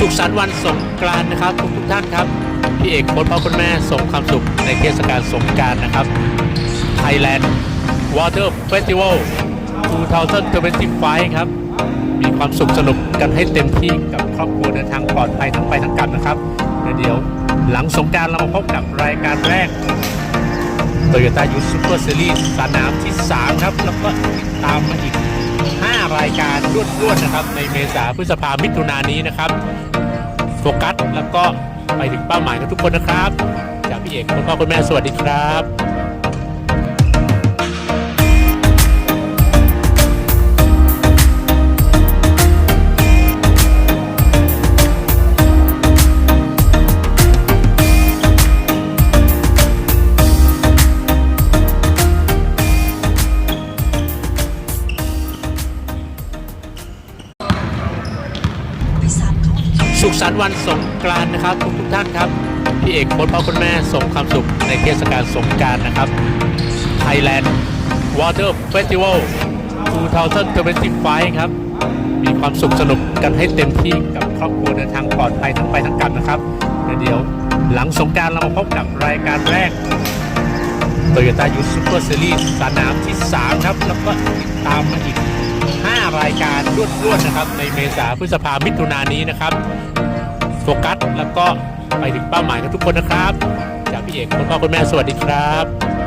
สุขสันต์วันสงกรานต์นะครับทุกทุกท่านครับพี่เอกคนพ่อคุณแม่ส่งความสุขในเทศกาลสงกรารนะครับ Thailand Water Festival 2025 ครับ มีความสุขสนุกกันให้เต็มที่กับครอบครัวเดินทางปลอดภัยทั้งไปทั้งกลับนะครับเดี๋ยวหลังสงกรารเรามาพบกับรายการแรก Toyota Youth Super Series สนามที่ 3 ครับ แล้วก็ติดตามมาอีก รายการรวดๆนะครับ ในเมษาพฤษภามิถุนายนนี้นะครับโฟกัสแล้วก็ไปถึงเป้าหมายกันทุกคนนะครับ จากพี่เอกคุณพ่อคุณแม่สวัสดีครับ สุขสันต์วันสงกรานต์นะครับทุกทุกท่านครับพี่เอกคนพ่อคุณแม่ส่งความสุขในเทศกาลสงกรารนะครับ Thailand Water Festival 2025ครับ มีความสุขสนุกกันให้เต็มที่กับครอบครัวเดินทางปลอดภัยทั้งไปทั้งกลับนะครับเดี๋ยวหลังสงกรารเรามาพบกับรายการแรก โตโยต้ายูซูเปอร์ซีรีส์สนามที่ 3 ครับ แล้วก็ติดตามมาอีก 5 รายการรวดๆนะครับ ในเมษาพฤษภามิถุนายนนี้นะครับโฟกัสแล้วก็ไปถึงเป้าหมายกันทุกคนนะครับ จากพี่เอกคุณพ่อคุณแม่สวัสดีครับ